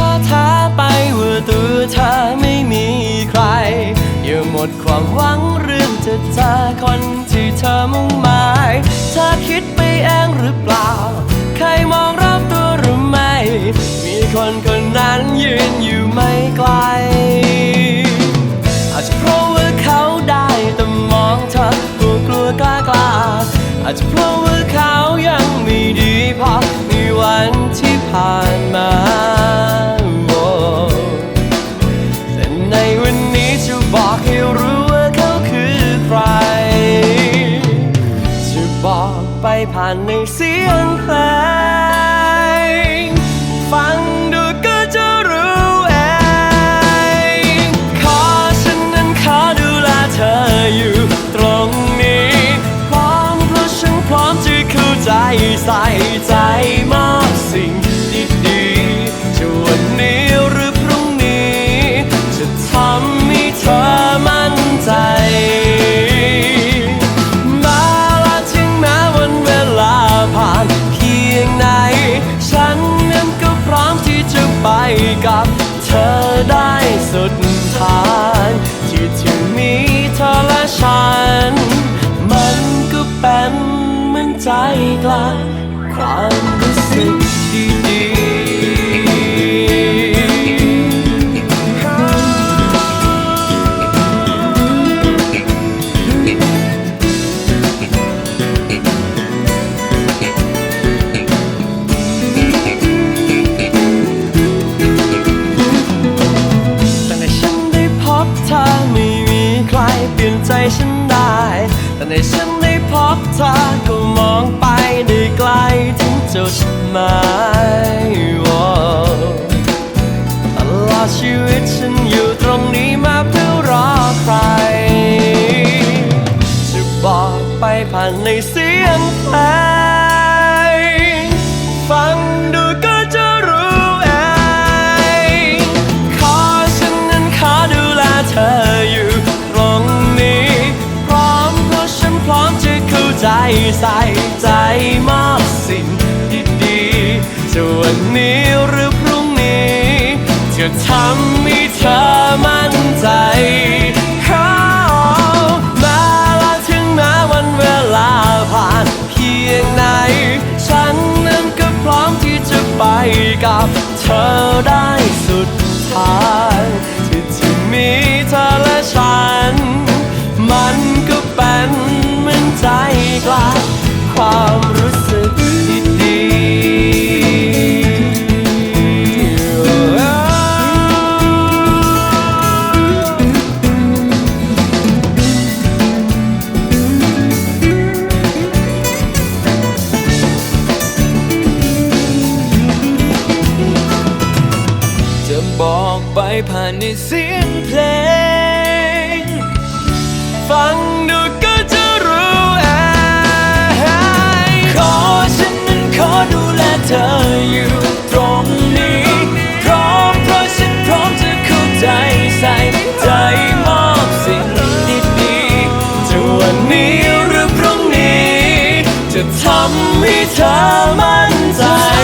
ท้อท้าไปว่าตัวเธอไม่มีใคร อย่าหมดความหวังเรื่องจะเจอคนที่เธอมุ่งหมายเธอคิดไปเองหรือเปล่า ใครมองานในเสียงเพลงฟัง ปลี่ยนใจฉันได้ แต่ในฉันได้พบเธอก็มองไปได้ไกลถึงจุดหมายโอ้ตลอดชีวิตฉัน ใส่ใจมอบสิ่งดีๆจะวันนี้หรือพรุ่งนี้จะทำให้เธอมั่นใจเขามาและถึงแม้วันเวลาผ่านเพียงไหน ฉันนั้นก็พร้อมที่จะไปกับเธอได้สุดท้าง กลาความรู้สึกดีจะบอกไปผ่านในเสียง หรือ